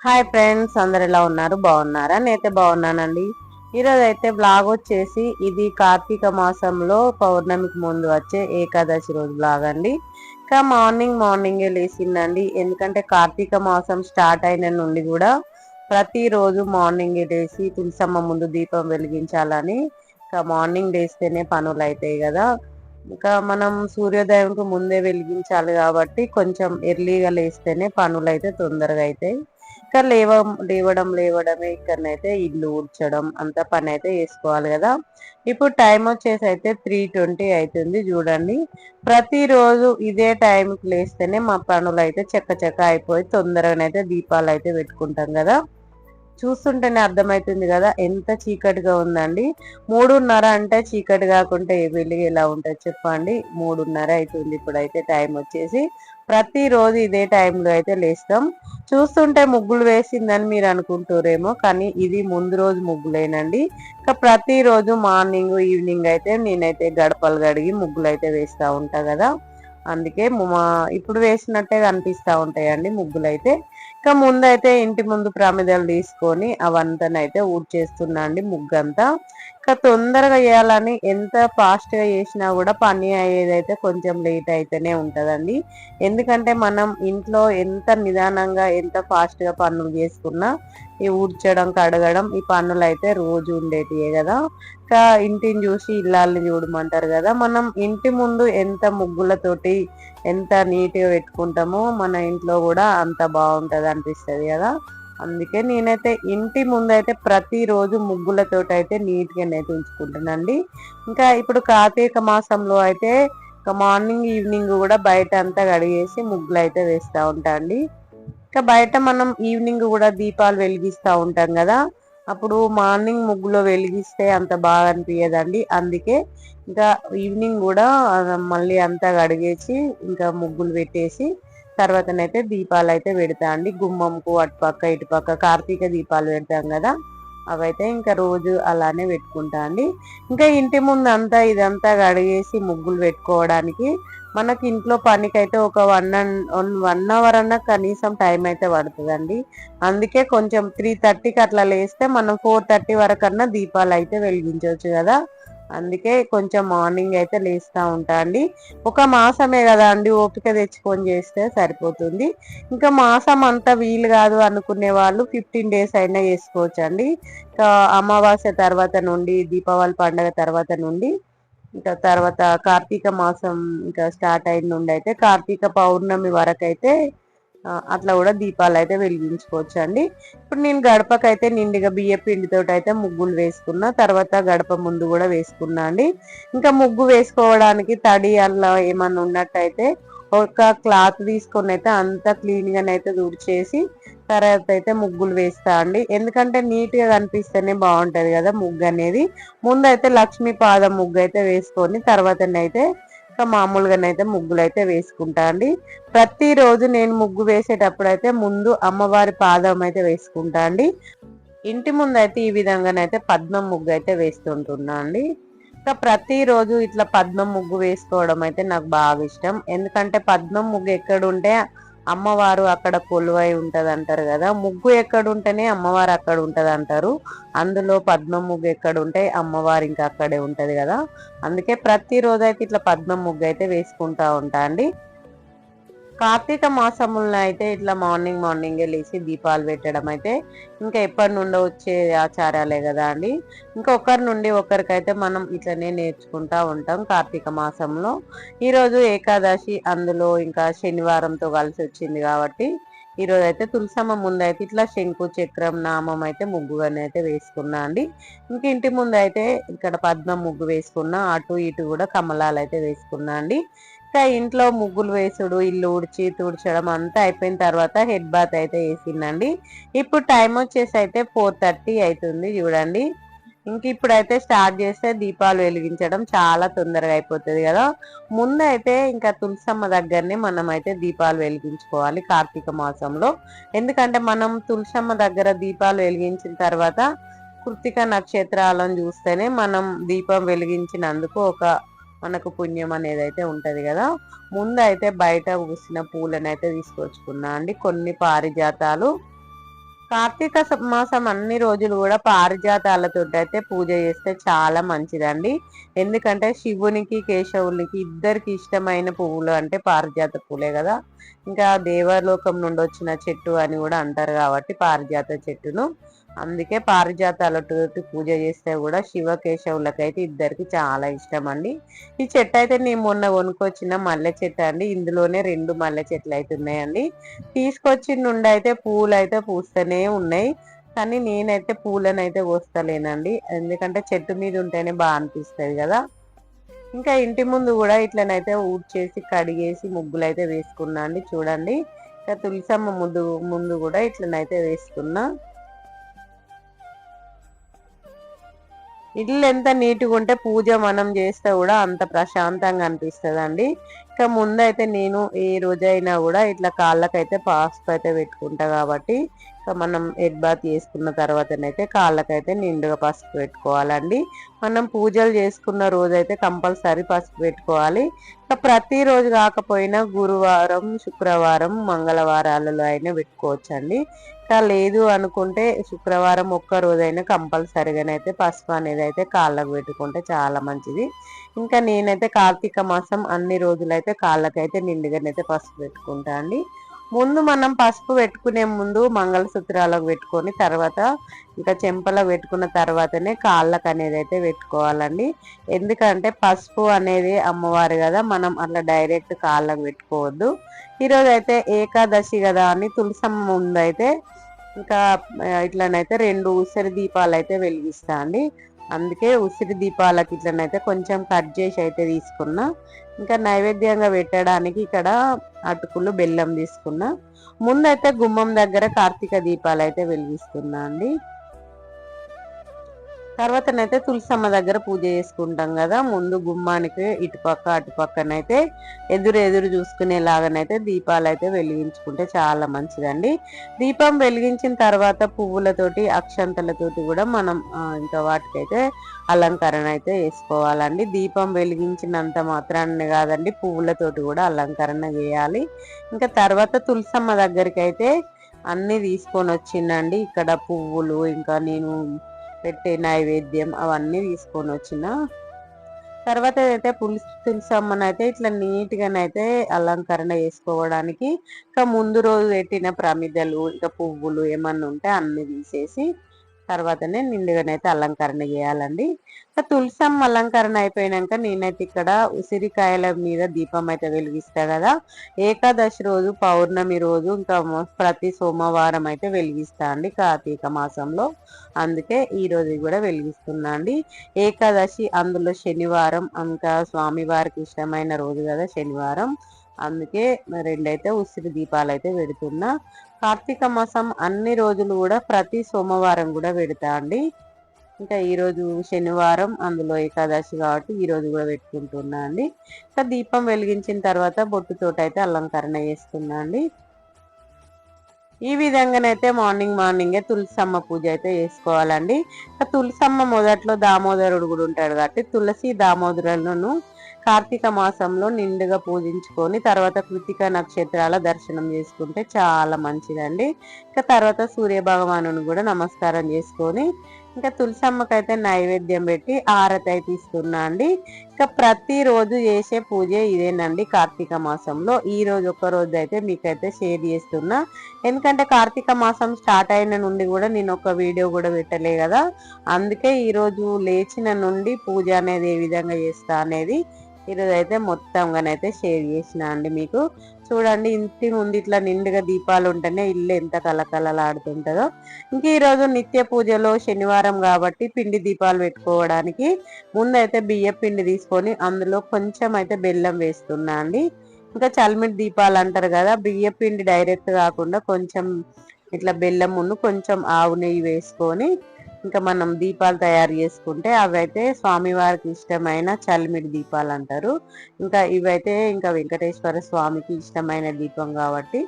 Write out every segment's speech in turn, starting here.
Hi friends అందరు ఎలా ఉన్నారు? బాగున్నారా? నేనైతే బాగున్నానండి. ఈరోజు అయితే బ్లాగ్ వచ్చేసి ఇది కార్తీక మాసంలో పౌర్ణమికి ముందు వచ్చే ఏకాదశి రోజు బ్లాగ్ అండి. ఇంకా మార్నింగ్ మార్నింగే లేచిందండి. ఎందుకంటే కార్తీక మాసం స్టార్ట్ అయిన నుండి కూడా ప్రతిరోజు మార్నింగే లేచి తులసమ్మ ముందు దీపం వెలిగించాలని ఇంకా మార్నింగ్ లేస్తేనే పనులు అవుతాయి కదా. ఇంకా మనం సూర్యోదయంకు ముందే వెలిగించాలి కాబట్టి కొంచెం ఎర్లీగా లేస్తేనే పనులు అయితే తొందరగా అవుతాయి ఇక్కడ లేవ లేవడం లేవడమే ఇక్కడనైతే ఇల్లు ఊడ్చడం అంత పని అయితే వేసుకోవాలి కదా. ఇప్పుడు టైం వచ్చేసి అయితే త్రీ ట్వంటీ అవుతుంది చూడండి. ప్రతిరోజు ఇదే టైంకి లేస్తేనే మా పనులు అయితే చెక్క చెక్క అయిపోయి తొందరగానైతే దీపాలు అయితే పెట్టుకుంటాం కదా. చూస్తుంటేనే అర్థమవుతుంది కదా ఎంత చీకటిగా ఉందండి. మూడున్నర అంటే చీకటి కాకుంటే వెలుగు ఎలా ఉంటుంది చెప్పండి. మూడున్నర అవుతుంది ఇప్పుడైతే టైం వచ్చేసి. ప్రతిరోజు ఇదే టైంలో అయితే లేస్తాం. చూస్తుంటే ముగ్గులు వేసిందని మీరు అనుకుంటారేమో కానీ ఇది ముందు రోజు ముగ్గులేనండి. ఇంకా ప్రతిరోజు మార్నింగ్ ఈవినింగ్ అయితే నేనైతే గడపలు గడిగి ముగ్గులు అయితే వేస్తూ ఉంటా కదా. అందుకే ఇప్పుడు వేసినట్టే కనిపిస్తూ ఉంటాయండి ముగ్గులు అయితే ఇంకా ముందైతే ఇంటి ముందు ప్రమిదలు తీసుకొని అవంతనైతే ఊడ్చేస్తున్నా అండి ముగ్గంతా. ఇంకా తొందరగా చేయాలని ఎంత ఫాస్ట్గా చేసినా కూడా పని అయ్యేదైతే కొంచెం లేట్ అయితేనే ఉంటుందండి. ఎందుకంటే మనం ఇంట్లో ఎంత నిదానంగా ఎంత ఫాస్ట్గా పనులు చేసుకున్నా ఈ ఊడ్చడం కడగడం ఈ పనులు అయితే రోజు ఉండేటివే కదా. ఇంకా ఇంటిని చూసి ఇల్లాలని చూడమంటారు కదా. మనం ఇంటి ముందు ఎంత ముగ్గులతోటి ఎంత నీట్గా పెట్టుకుంటామో మన ఇంట్లో కూడా అంత బాగుంటుంది అనిపిస్తుంది కదా. అందుకే నేనైతే ఇంటి ముందైతే ప్రతిరోజు ముగ్గులతో అయితే నీట్గా అయితే ఉంచుకుంటానండి ఇంకా ఇప్పుడు కార్తీక మాసంలో అయితే మార్నింగ్ ఈవినింగ్ కూడా బయట అంతా కడిగేసి ముగ్గులు అయితే వేస్తూ ఉంటా అండి. ఇంకా బయట మనం ఈవినింగ్ కూడా దీపాలు వెలిగిస్తూ ఉంటాం కదా. అప్పుడు మార్నింగ్ ముగ్గులో వెలిగిస్తే అంత బాగా అనిపించదండి అందుకే ఇంకా ఈవినింగ్ కూడా మళ్ళీ అంతా కడిగేసి ఇంకా ముగ్గులు పెట్టేసి తర్వాతనైతే దీపాలు అయితే పెడతా అండి. గుమ్మంకు అటుపక్క ఇటుపక్క కార్తీక దీపాలు పెడతాం కదా. అవైతే ఇంకా రోజు అలానే పెట్టుకుంటా అండి. ఇంకా ఇంటి ముందు అంతా ఇదంతా కడిగేసి ముగ్గులు పెట్టుకోవడానికి మనకి ఇంట్లో పనికైతే ఒక వన్ అండ్ వన్ అవర్ అన్న కనీసం టైం అయితే పడుతుందండి. అందుకే కొంచెం త్రీ థర్టీకి అట్లా లేస్తే మనం ఫోర్ థర్టీ వరకు అన్నా దీపాలు అయితే వెలిగించవచ్చు కదా. అందుకే కొంచెం మార్నింగ్ అయితే లేస్తూ ఉంటా అండి. ఒక మాసమే కదా అండి ఓపిక తెచ్చుకొని చేస్తే సరిపోతుంది. ఇంకా మాసం అంతా వీలు కాదు అనుకునే వాళ్ళు ఫిఫ్టీన్ డేస్ అయినా చేసుకోవచ్చు అండి. ఇంకా అమావాస్య తర్వాత నుండి దీపావళి పండగ తర్వాత నుండి ఇంకా తర్వాత కార్తీక మాసం ఇంకా స్టార్ట్ అయిన నుండి అయితే కార్తీక పౌర్ణమి వరకు అయితే అట్లా కూడా దీపాలు అయితే వెలిగించుకోవచ్చు అండి ఇప్పుడు నేను గడపకైతే నిండుగా బియ్య పిండితో అయితే ముగ్గులు వేసుకున్నా తర్వాత గడప ముందు కూడా వేసుకున్నా అండి. ఇంకా ముగ్గు వేసుకోవడానికి తడి అలా ఏమన్నా ఉన్నట్టయితే ఒక క్లాత్ తీసుకొని అయితే అంతా క్లీన్గానైతే తుడిచేసి తర్వాత అయితే ముగ్గులు వేస్తా అండి. ఎందుకంటే నీట్గా కనిపిస్తేనే బాగుంటుంది కదా ముగ్గు అనేది. ముందైతే లక్ష్మీ పాదం ముగ్గు అయితే వేసుకొని తర్వాతనైతే ఇంకా మామూలుగానైతే ముగ్గులు అయితే వేసుకుంటా అండి. ప్రతిరోజు నేను ముగ్గు వేసేటప్పుడు అయితే ముందు అమ్మవారి పాదం అయితే వేసుకుంటా అండి. ఇంటి ముందు అయితే ఈ విధంగానైతే పద్మం ముగ్గు అయితే వేస్తుంటున్నా అండి. ఇంకా ప్రతిరోజు ఇట్లా పద్మం ముగ్గు వేసుకోవడం అయితే నాకు బాగా ఇష్టం. ఎందుకంటే పద్మం ముగ్గు ఎక్కడుంటే అమ్మవారు అక్కడ కొలువై ఉంటది అంటారు కదా. ముగ్గు ఎక్కడ ఉంటేనే అమ్మవారు అక్కడ ఉంటుంది అంటారు అందులో పద్మ ముగ్గు ఎక్కడ ఉంటే అమ్మవారు ఇంకా అక్కడే ఉంటది కదా. అందుకే ప్రతిరోజు అయితే ఇట్లా పద్మ ముగ్గు అయితే వేసుకుంటా ఉంటా అండి. కార్తీక మాసములను అయితే ఇట్లా మార్నింగ్ మార్నింగే లేచి దీపాలు పెట్టడం అయితే ఇంకా ఎప్పటి నుండో వచ్చే ఆచారాలే కదా అండి. ఇంకా ఒకరి నుండి ఒకరికైతే మనం ఇట్లనే నేర్చుకుంటా ఉంటాం కార్తీక మాసంలో. ఈరోజు ఏకాదశి అందులో ఇంకా శనివారంతో కలిసి వచ్చింది కాబట్టి ఈరోజు అయితే తులసమ్మ ముందు అయితే ఇట్లా శంకు చక్రం నామం అయితే ముగ్గుగానే అయితే వేసుకున్నా అండి. ఇంక ఇంటి ముందు అయితే ఇక్కడ పద్మం ముగ్గు వేసుకున్నా అటు ఇటు కూడా కమలాలు అయితే వేసుకున్నా అండి. ఇంకా ఇంట్లో ముగ్గులు వేసుడు ఇల్లు ఉడిచి తుడిచడం అంతా అయిపోయిన తర్వాత హెడ్ బాత్ అయితే వేసిందండి. ఇప్పుడు టైం వచ్చేసి అయితే ఫోర్ థర్టీ అవుతుంది చూడండి. ఇంక ఇప్పుడైతే స్టార్ట్ చేస్తే దీపాలు వెలిగించడం చాలా తొందరగా అయిపోతుంది కదా. ముందు అయితే ఇంకా తులసమ్మ దగ్గరనే మనం అయితే దీపాలు వెలిగించుకోవాలి కార్తీక మాసంలో. ఎందుకంటే మనం తులసమ్మ దగ్గర దీపాలు వెలిగించిన తర్వాత కృతిక నక్షత్రాలను చూస్తేనే మనం దీపం వెలిగించినందుకు ఒక మనకు పుణ్యం అనేది అయితే ఉంటది కదా. ముందు అయితే బయట పూసిన పూలను అయితే తీసుకొచ్చుకున్నా అండి. కొన్ని పారిజాతాలు. కార్తీక మాసం అన్ని రోజులు కూడా పారిజాతాలతో అయితే పూజ చేస్తే చాలా మంచిదండి. ఎందుకంటే శివునికి కేశవునికి ఇద్దరికి ఇష్టమైన పువ్వులు అంటే పారిజాత పూలే కదా. ఇంకా దేవలోకం నుండి వచ్చిన చెట్టు అని కూడా అంటారు కాబట్టి పారిజాత చెట్టును. అందుకే పారిజాతాలతో పూజ చేస్తే కూడా శివకేశవులకైతే ఇద్దరికి చాలా ఇష్టం అండి ఈ చెట్టు అయితే నేను మొన్న కొనుక్కొచ్చిన మల్లె చెట్టు అండి. ఇందులోనే రెండు మల్లె చెట్లు అయితే ఉన్నాయండి. తీసుకొచ్చి నుండి అయితే పూలు అయితే పూస్తూనే ఉన్నాయి. కానీ నేనైతే పూలను అయితే కోస్తలేనండి. ఎందుకంటే చెట్టు మీద ఉంటేనే బాగా అనిపిస్తుంది కదా. ఇంకా ఇంటి ముందు కూడా ఇట్లనైతే ఊడ్చేసి కడిగేసి ముగ్గులు అయితే వేసుకున్నా అండి. చూడండి. ఇంకా తులసమ్మ ముందు ముందు కూడా ఇట్లనైతే వేసుకున్నా. ఇల్లు ఎంత నీట్గా ఉంటే పూజ మనం చేస్తే కూడా అంత ప్రశాంతంగా అనిపిస్తుంది అండి ఇంకా ముందైతే నేను ఏ రోజైనా కూడా ఇట్లా కాళ్ళకైతే పాస్పు అయితే పెట్టుకుంటా కాబట్టి ఇంకా మనం హెడ్ బాత్ చేసుకున్న తర్వాతనైతే కాళ్ళకైతే నిండుగా పసుపు పెట్టుకోవాలండి. మనం పూజలు చేసుకున్న రోజైతే కంపల్సరీ పసుపు పెట్టుకోవాలి. ఇంకా ప్రతిరోజు కాకపోయినా గురువారం శుక్రవారం మంగళవారాలలో అయినా పెట్టుకోవచ్చండి. ఇంకా లేదు అనుకుంటే శుక్రవారం ఒక్క రోజైనా కంపల్సరిగానైతే పసుపు అనేది అయితే కాళ్ళకు పెట్టుకుంటే చాలా మంచిది. ఇంకా నేనైతే కార్తీక మాసం అన్ని రోజులైతే కాళ్ళకైతే నిండుగానైతే పసుపు పెట్టుకుంటా అండి. ముందు మనం పసుపు పెట్టుకునే ముందు మంగళసూత్రాలకు పెట్టుకొని తర్వాత ఇంకా చెంపలకు పెట్టుకున్న తర్వాతనే కాళ్ళకు అనేది అయితే పెట్టుకోవాలండి. ఎందుకంటే పసుపు అనేది అమ్మవారు కదా మనం అట్లా డైరెక్ట్ కాళ్ళకు పెట్టుకోవద్దు. ఈరోజు అయితే ఏకాదశి కదా అని తులసమ్మ ముందు అయితే ఇంకా ఇట్లనైతే రెండు ఉసిరి దీపాలు అయితే వెలిగిస్తా అండి. అందుకే ఉసిరి దీపాలకి ఇట్లనైతే కొంచెం కట్ చేసి అయితే తీసుకున్నా. ఇంకా నైవేద్యంగా పెట్టడానికి ఇక్కడ అటుకులు బెల్లం తీసుకున్నా. ముందైతే గుమ్మం దగ్గర కార్తీక దీపాలు అయితే వెలిగిస్తున్నా అండి. తర్వాతనైతే తులసమ్మ దగ్గర పూజ చేసుకుంటాం కదా ముందు గుమ్మానికి ఇటుపక్క అటుపక్కనైతే ఎదురు ఎదురు చూసుకునేలాగానైతే దీపాలు అయితే వెలిగించుకుంటే చాలా మంచిదండి. దీపం వెలిగించిన తర్వాత పువ్వులతోటి అక్షంతలతోటి కూడా మనం ఇంకా వాటికైతే అలంకరణ అయితే వేసుకోవాలండి. దీపం వెలిగించినంత మాత్రాన్ని కాదండి పువ్వులతోటి కూడా అలంకరణ చేయాలి. ఇంకా తర్వాత తులసమ్మ దగ్గరికి అయితే అన్నీ తీసుకొని వచ్చిందండి ఇక్కడ పువ్వులు ఇంకా నేను పెట్టే నైవేద్యం అవన్నీ తీసుకొని వచ్చిన. తర్వాత అయితే పులుసు తులసమ్మనైతే ఇట్లా నీట్గానైతే అలంకరణ చేసుకోవడానికి ఇంకా ముందు రోజు పెట్టిన ప్రమిదలు ఇంకా పువ్వులు ఏమన్నా ఉంటే అన్ని తీసేసి తర్వాతనే నిండుగానైతే అలంకరణ చేయాలండి. తులసమ్మ అలంకరణ అయిపోయినాక నేనైతే ఇక్కడ ఉసిరికాయల మీద దీపం అయితే వెలిగిస్తా కదా. ఏకాదశి రోజు పౌర్ణమి రోజు ఇంకా ప్రతి సోమవారం అయితే వెలిగిస్తా అండి కార్తీక మాసంలో. అందుకే ఈ రోజు కూడా వెలిగిస్తున్నా అండి. ఏకాదశి అందులో శనివారం ఇంకా స్వామివారికి ఇష్టమైన రోజు కదా శనివారం. అందుకే రెండైతే ఉసిరి దీపాలు అయితే పెడుతున్నా. కార్తీక మాసం అన్ని రోజులు కూడా ప్రతి సోమవారం కూడా పెడతా అండి. ఇంకా ఈరోజు శనివారం అందులో ఏకాదశి కాబట్టి ఈరోజు కూడా పెట్టుకుంటున్నా అండి. ఇంకా దీపం వెలిగించిన తర్వాత బొట్టుతోటి అయితే అలంకరణ చేస్తున్నా అండి. ఈ విధంగానైతే మార్నింగ్ మార్నింగే తులసమ్మ పూజ అయితే చేసుకోవాలండి. తులసమ్మ మొదట్లో దామోదరుడు కూడా ఉంటాడు కాబట్టి తులసి దామోదరులను కార్తీక మాసంలో నిండుగా పూజించుకొని తర్వాత కృతిక నక్షత్రాల దర్శనం చేసుకుంటే చాలా మంచిదండి. ఇంకా తర్వాత సూర్య భగవాను కూడా నమస్కారం చేసుకొని ఇంకా తులసమ్మకైతే నైవేద్యం పెట్టి ఆరతి అయితే ఇస్తున్నా అండి. ఇంకా ప్రతిరోజు చేసే పూజ ఇదేనండి కార్తీక మాసంలో. ఈ రోజు ఒక్క రోజు అయితే మీకైతే షేర్ చేస్తున్నా. ఎందుకంటే కార్తీక మాసం స్టార్ట్ అయిన నుండి కూడా నేను ఒక వీడియో కూడా పెట్టలే కదా. అందుకే ఈరోజు లేచిన నుండి పూజ అనేది ఏ విధంగా చేస్తా అనేది ఈరోజు మొత్తంగానైతే షేర్ చేసిన అండి మీకు. చూడండి ఇంటి ముందు ఇట్లా నిండుగా దీపాలు ఉంటేనే ఇల్లు ఎంత కలకలలాడుతుంటుందో ఇంక ఈరోజు నిత్య పూజలో శనివారం కాబట్టి పిండి దీపాలు పెట్టుకోవడానికి ముందైతే బియ్య పిండి తీసుకొని అందులో కొంచెం అయితే బెల్లం వేస్తున్నా అండి. ఇంకా చల్మిడి దీపాలు అంటారు కదా బియ్య పిండి డైరెక్ట్ కాకుండా కొంచెం ఇట్లా బెల్లం ముందు కొంచెం ఆవు నెయ్యి వేసుకొని ఇంకా మనం దీపాలు తయారు చేసుకుంటే అవైతే స్వామివారికి ఇష్టమైన చలిమిడి దీపాలు అంటారు. ఇంకా ఇవైతే ఇంకా వెంకటేశ్వర స్వామికి ఇష్టమైన దీపం కాబట్టి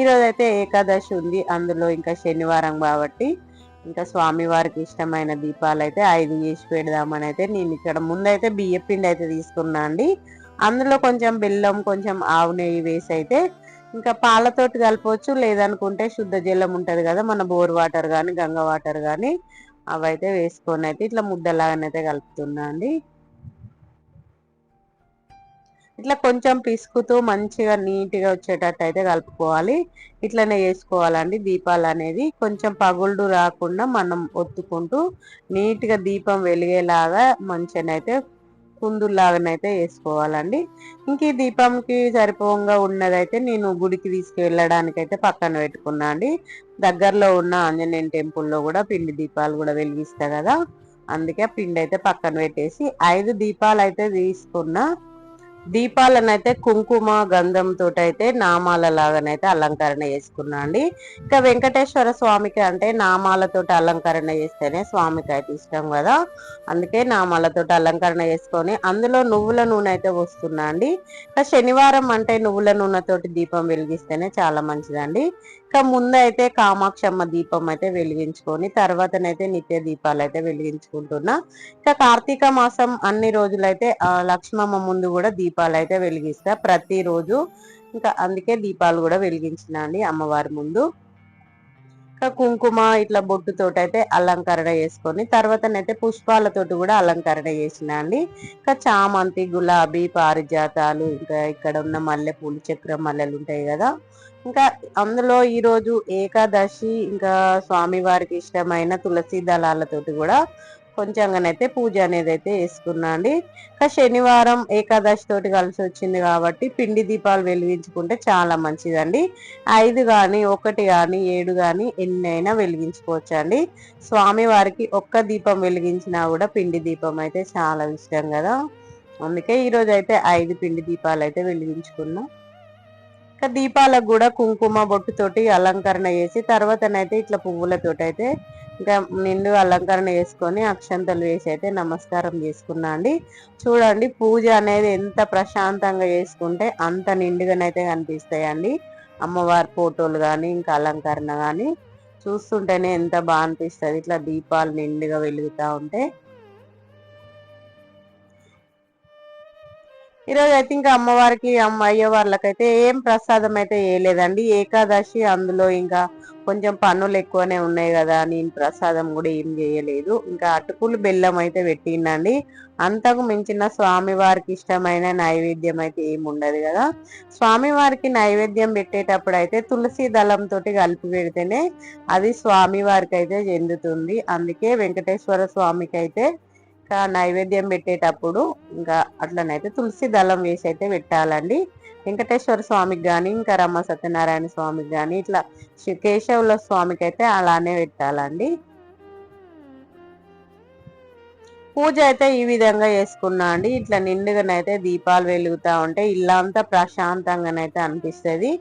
ఈరోజైతే ఏకాదశి ఉంది. అందులో ఇంకా శనివారం కాబట్టి ఇంకా స్వామివారికి ఇష్టమైన దీపాలు అయితే ఐదు చేసి పెడదామని అయితే నేను ఇక్కడ ముందైతే బియ్య పిండి అయితే తీసుకున్నా అండి. అందులో కొంచెం బెల్లం కొంచెం ఆవు నెయ్యి వేసి అయితే ఇంకా పాలతోటి కలపవచ్చు లేదనుకుంటే శుద్ధ జలం ఉంటుంది కదా మన బోర్ వాటర్ కానీ గంగ వాటర్ కానీ అవైతే వేసుకొని అయితే ఇట్లా ముద్దలాగానైతే కలుపుతున్నా అండి. ఇట్లా కొంచెం పిసుకుతూ మంచిగా నీట్గా వచ్చేటట్టు అయితే కలుపుకోవాలి. ఇట్లనే వేసుకోవాలండి. దీపాలు అనేది కొంచెం పగుళ్ళు రాకుండా మనం ఒత్తుకుంటూ నీట్గా దీపం వెలిగేలాగా మంచిగానైతే కుందుల్లాగానైతే వేసుకోవాలండి. ఇంక ఈ దీపంకి సరిపోగా ఉన్నదైతే నేను గుడికి తీసుకెళ్ళడానికి అయితే పక్కన పెట్టుకున్నా అండి. దగ్గరలో ఉన్న ఆంజనేయ టెంపుల్లో కూడా పిండి దీపాలు కూడా వెలిగిస్తా కదా అందుకే పిండి అయితే పక్కన పెట్టేసి ఐదు దీపాలు అయితే తీసుకున్నా. దీపాలనైతే కుంకుమ గంధంతో అయితే నామాల లాగానైతే అలంకరణ చేసుకున్నా అండి. ఇంకా వెంకటేశ్వర స్వామికి అంటే నామాలతో అలంకరణ చేస్తేనే స్వామికి అయితే ఇష్టం కదా. అందుకే నామాలతో అలంకరణ చేసుకొని అందులో నువ్వుల నూనె అయితే వస్తున్నా అండి. ఇంకా శనివారం అంటే నువ్వుల నూనెతోటి దీపం వెలిగిస్తేనే చాలా మంచిదండి. ఇంకా ముందైతే కామాక్షమ్మ దీపం అయితే వెలిగించుకొని తర్వాతనైతే నిత్య దీపాలు అయితే వెలిగించుకుంటున్నా. ఇంకా కార్తీక మాసం అన్ని రోజులైతే లక్ష్మమ్మ ముందు కూడా దీపాలు అయితే వెలిగిస్తా. ప్రతిరోజు ఇంకా అందుకే దీపాలు కూడా వెలిగించిన అండి అమ్మవారి ముందు. ఇంకా కుంకుమ ఇట్లా బొట్టుతోటి అయితే అలంకరణ చేసుకొని తర్వాతనైతే పుష్పాలతోటి కూడా అలంకరణ చేసిన అండి. ఇంకా చామంతి గులాబీ పారిజాతాలు ఇంకా ఇక్కడ ఉన్న మల్లెపూలు చక్ర మల్లెలు ఉంటాయి కదా. ఇంకా అందులో ఈరోజు ఏకాదశి ఇంకా స్వామివారికి ఇష్టమైన తులసి దళాలతోటి కూడా కొంచెంగానైతే పూజ అనేది అయితే వేసుకున్నా అండి. ఇంకా శనివారం ఏకాదశి తోటి కలిసి వచ్చింది కాబట్టి పిండి దీపాలు వెలిగించుకుంటే చాలా మంచిదండి. ఐదు కానీ ఒకటి కానీ ఏడు కానీ ఎన్ని అయినా వెలిగించుకోవచ్చు అండి. స్వామివారికి ఒక్క దీపం వెలిగించినా కూడా పిండి దీపం అయితే చాలా ఇష్టం కదా. అందుకే ఈరోజు అయితే ఐదు పిండి దీపాలు అయితే వెలిగించుకున్నాం. ఇంకా దీపాలకు కూడా కుంకుమ బొట్టుతోటి అలంకరణ చేసి తర్వాతనైతే ఇట్లా పువ్వులతోటి అయితే ఇంకా నిండు అలంకరణ చేసుకొని అక్షంతలు వేసి అయితే నమస్కారం చేసుకున్నా అండి. చూడండి పూజ అనేది ఎంత ప్రశాంతంగా చేసుకుంటే అంత నిండుగానైతే కనిపిస్తాయండి. అమ్మవారి ఫోటోలు కానీ ఇంకా అలంకరణ కానీ చూస్తుంటేనే ఎంత బాగా అనిపిస్తుంది. ఇట్లా దీపాలు నిండుగా వెలుగుతూ ఉంటే ఈరోజు అయితే ఇంకా అమ్మవారికి అమ్మ వాళ్ళకైతే ఏం ప్రసాదం అయితే వేయలేదండి ఏకాదశి అందులో ఇంకా కొంచెం పనులు ఎక్కువనే ఉన్నాయి కదా నేను ప్రసాదం కూడా ఏం చేయలేదు. ఇంకా అటుకులు బెల్లం అయితే పెట్టిండండి. అంతకు మించిన స్వామివారికి ఇష్టమైన నైవేద్యం అయితే ఏమి ఉండదు కదా. స్వామివారికి నైవేద్యం పెట్టేటప్పుడు అయితే తులసి దళంతో కలిపి పెడితేనే అది స్వామివారికి అయితే చెందుతుంది. అందుకే వెంకటేశ్వర స్వామికి అయితే ఇంకా నైవేద్యం పెట్టేటప్పుడు ఇంకా అట్లనైతే తులసి దళం వేసి అయితే పెట్టాలండి. వెంకటేశ్వర స్వామికి కానీ ఇంకా రమ్మ సత్యనారాయణ స్వామికి కానీ ఇట్లా కేశవుల స్వామికి అయితే అలానే పెట్టాలండి. పూజ అయితే ఈ విధంగా చేసుకున్నా అండి. ఇట్లా నిండుగానైతే దీపాలు వెలుగుతా ఉంటే ఇల్లంతా ప్రశాంతంగానైతే అనిపిస్తుంది.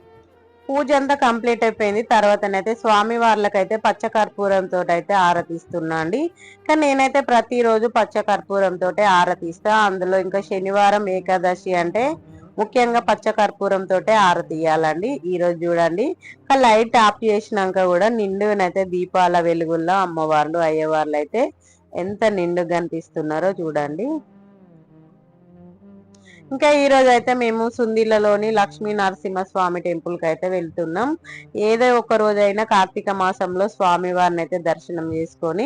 పూజ అంతా కంప్లీట్ అయిపోయింది. తర్వాతనైతే స్వామి వాళ్ళకైతే పచ్చ కర్పూరంతో అయితే ఆరతిస్తున్నా అండి కానీ నేనైతే ప్రతిరోజు పచ్చ కర్పూరంతో ఆరతిస్తా. అందులో ఇంకా శనివారం ఏకాదశి అంటే ముఖ్యంగా పచ్చ కర్పూరంతో ఆరతియ్యాలండి ఈరోజు రోజు చూడండి. లైట్ ఆఫ్ చేసినాక కూడా నిండునైతే దీపాల వెలుగుల్లో అమ్మవార్లు అయ్యవార్లు అయితే ఎంత నిండుగా కనిపిస్తున్నారో చూడండి. ఇంకా ఈ రోజు అయితే మేము సుందిలలోని లక్ష్మీ నరసింహస్వామి టెంపుల్కి అయితే వెళ్తున్నాం. ఏదో ఒక రోజైనా కార్తీక మాసంలో స్వామి వారిని అయితే దర్శనం చేసుకొని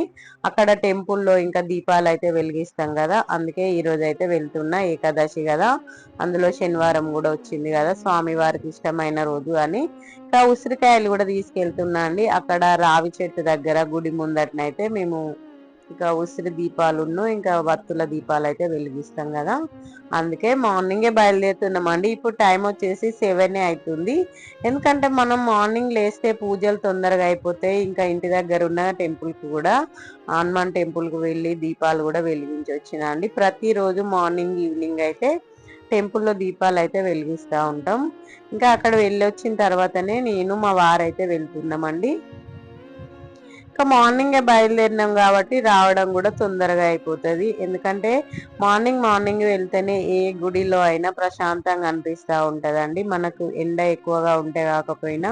అక్కడ టెంపుల్లో ఇంకా దీపాలు అయితే వెలిగిస్తాం కదా. అందుకే ఈ రోజు అయితే వెళ్తున్నా ఏకాదశి కదా. అందులో శనివారం కూడా వచ్చింది కదా స్వామి వారికి ఇష్టమైన రోజు అని. ఇంకా ఉసిరికాయలు కూడా తీసుకెళ్తున్నా అండి. అక్కడ రావి చెట్టు దగ్గర గుడి ముందటనైతే మేము ఇంకా ఉసిరి దీపాలును ఇంకా వత్తుల దీపాలు అయితే వెలిగిస్తాం కదా అందుకే మార్నింగే బయలుదేరుతున్నామండి. ఇప్పుడు టైం వచ్చేసి సెవెన్ అవుతుంది ఎందుకంటే మనం మార్నింగ్ లేస్తే పూజలు తొందరగా అయిపోతాయి ఇంకా ఇంటి దగ్గర ఉన్న టెంపుల్కి కూడా హనుమాన్ టెంపుల్కి వెళ్ళి దీపాలు కూడా వెలిగించి వచ్చిన అండి. ప్రతిరోజు మార్నింగ్ ఈవినింగ్ అయితే టెంపుల్లో దీపాలు అయితే వెలిగిస్తూ ఉంటాం. ఇంకా అక్కడ వెళ్ళి వచ్చిన తర్వాతనే నేను మా వారైతే వెళ్తున్నామండి. ఇంకా మార్నింగే బయలుదేరినాం కాబట్టి రావడం కూడా తొందరగా అయిపోతుంది. ఎందుకంటే మార్నింగ్ మార్నింగ్ వెళ్తేనే ఏ గుడిలో అయినా ప్రశాంతంగా అనిపిస్తూ ఉంటుందండి. మనకు ఎండ ఎక్కువగా ఉంటే కాకపోయినా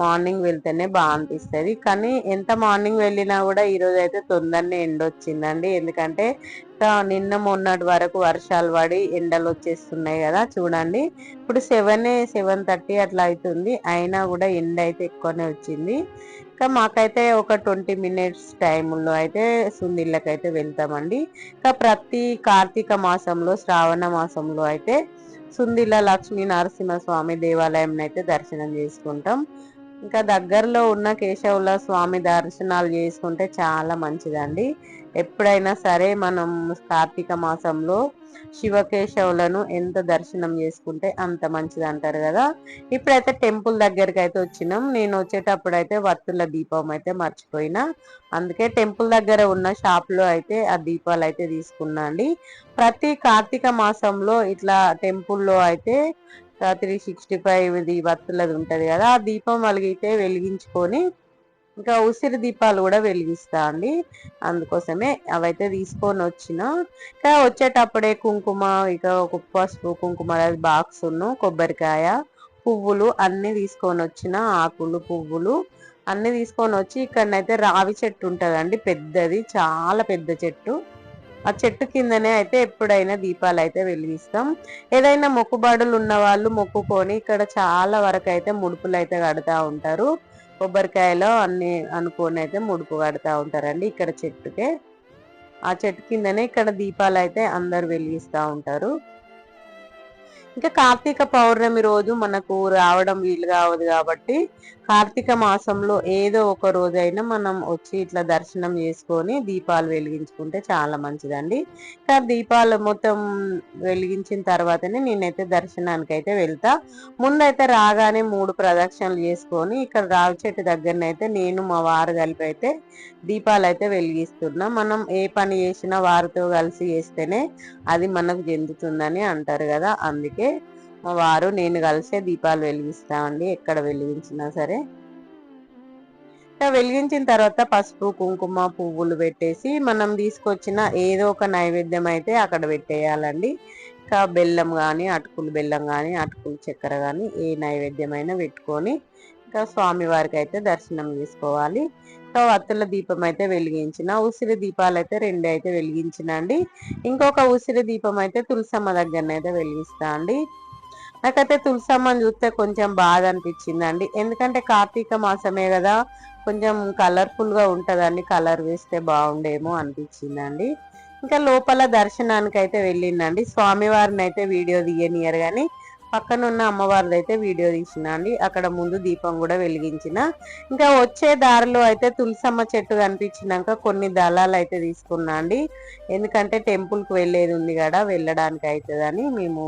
మార్నింగ్ వెళ్తేనే బాగా అనిపిస్తుంది. కానీ ఎంత మార్నింగ్ వెళ్ళినా కూడా ఈరోజు అయితే తొందరనే ఎండ వచ్చిందండి. ఎందుకంటే నిన్న మొన్నటి వరకు వర్షాలు పడి ఎండలు వచ్చేస్తున్నాయి కదా చూడండి. ఇప్పుడు సెవెన్ సెవెన్ థర్టీ అట్లా అవుతుంది. అయినా కూడా ఎండ అయితే ఎక్కువనే వచ్చింది. ఇంకా మాకైతే ఒక ట్వంటీ మినిట్స్ టైంలో అయితే సుందిళ్ళకైతే వెళ్తామండి. ఇంకా ప్రతి కార్తీక మాసంలో శ్రావణ మాసంలో అయితే సుందిళ్ళ లక్ష్మీ నరసింహస్వామి దేవాలయం అయితే దర్శనం చేసుకుంటాం. ఇంకా దగ్గరలో ఉన్న కేశవుల స్వామి దర్శనాలు చేసుకుంటే చాలా మంచిదండి. ఎప్పుడైనా సరే మనం కార్తీక మాసంలో శివకేశవులను ఎంత దర్శనం చేసుకుంటే అంత మంచిది అంటారు కదా. ఇప్పుడైతే టెంపుల్ దగ్గరికి అయితే వచ్చినాం. నేను వచ్చేటప్పుడు అయితే వత్తుల దీపం అయితే మర్చిపోయినా. అందుకే టెంపుల్ దగ్గర ఉన్న షాప్లో అయితే ఆ దీపాలు అయితే తీసుకున్నా అండి. ప్రతి కార్తీక మాసంలో ఇట్లా టెంపుల్లో అయితే త్రీ సిక్స్టీ ఫైవ్ దీపత్తులది ఉంటుంది కదా ఆ దీపం వెలిగితే వెలిగించుకొని ఇంకా ఉసిరి దీపాలు కూడా వెలిగిస్తా అండి. అందుకోసమే అవైతే తీసుకొని వచ్చిన. ఇంకా వచ్చేటప్పుడే కుంకుమ ఇక ఒక పసుపు కుంకుమ బాక్సును కొబ్బరికాయ పువ్వులు అన్నీ తీసుకొని వచ్చిన ఆకులు పువ్వులు అన్నీ తీసుకొని వచ్చి ఇక్కడనైతే రావి చెట్టు ఉంటుందండి పెద్దది చాలా పెద్ద చెట్టు. ఆ చెట్టు కిందనే అయితే ఎప్పుడైనా దీపాలు అయితే వెలిగిస్తాం. ఏదైనా మొక్కుబాడులు ఉన్న వాళ్ళు మొక్కుకొని ఇక్కడ చాలా వరకు అయితే ముడుపులు అయితే కడుతూ ఉంటారు. కొబ్బరికాయలో అన్ని అనుకొని అయితే ముడుపు కడుతూ ఉంటారండి ఇక్కడ చెట్టుకే. ఆ చెట్టు కిందనే ఇక్కడ దీపాలు అయితే అందరు వెలిగిస్తూ ఉంటారు. ఇంకా కార్తీక పౌర్ణమి రోజు మనకు రావడం వీలు కావదు కాబట్టి కార్తీక మాసంలో ఏదో ఒక రోజైనా మనం వచ్చి ఇట్లా దర్శనం చేసుకొని దీపాలు వెలిగించుకుంటే చాలా మంచిదండి. ఇంకా దీపాలు మొత్తం వెలిగించిన తర్వాతనే నేనైతే దర్శనానికి అయితే వెళ్తా. ముందైతే రాగానే మూడు ప్రదక్షిణలు చేసుకొని ఇక్కడ రావి చెట్టు దగ్గరనైతే నేను మా వారు కలిపి అయితే దీపాలు అయితే వెలిగిస్తున్నా. మనం ఏ పని చేసినా వారితో కలిసి చేస్తేనే అది మనకు చెందుతుందని అంటారు కదా అందుకే మా వారు నేను కలిసే దీపాలు వెలిగిస్తామండి ఎక్కడ వెలిగించినా సరే. వెలిగించిన తర్వాత పసుపు కుంకుమ పువ్వులు పెట్టేసి మనం తీసుకొచ్చిన ఏదో ఒక నైవేద్యం అయితే అక్కడ పెట్టేయాలండి. ఇంకా బెల్లం కానీ అటుకులు బెల్లం కానీ అటుకులు చక్కెర కానీ ఏ నైవేద్యమైనా పెట్టుకొని ఇంకా స్వామివారికి అయితే దర్శనం చేసుకోవాలి సో వత్తుల దీపం అయితే వెలిగించిన ఉసిరి దీపాలు అయితే రెండు అయితే వెలిగించిన అండి ఇంకొక ఉసిరి దీపం అయితే తులసమ్మ దగ్గరనైతే వెలిగిస్తా అండి. నాకైతే తులసమ్మని చూస్తే కొంచెం బాధ అనిపించిందండి ఎందుకంటే కార్తీక మాసమే కదా కొంచెం కలర్ఫుల్గా ఉంటుందండి. కలర్ వేస్తే బాగుండేమో అనిపించిందండి. ఇంకా లోపల దర్శనానికి అయితే వెళ్ళిందండి. స్వామివారిని అయితే వీడియో తీయనియరు కానీ పక్కనున్న అమ్మవారిది అయితే వీడియో తీసిన అండి. అక్కడ ముందు దీపం కూడా వెలిగించిన. ఇంకా వచ్చే దారిలో అయితే తులసమ్మ చెట్టు కనిపించినాక కొన్ని దళాలు అయితే తీసుకున్నా అండి. ఎందుకంటే టెంపుల్కి వెళ్ళేది ఉంది కదా వెళ్ళడానికి అవుతుందని మేము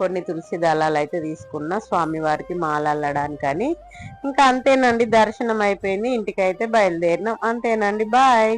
కొన్ని తులసి దళాలు అయితే తీసుకున్నా స్వామివారికి మాల అని ఇంకా అంతేనండి దర్శనం అయిపోయింది. ఇంటికైతే బయలుదేరినాం. అంతేనండి బాయ్.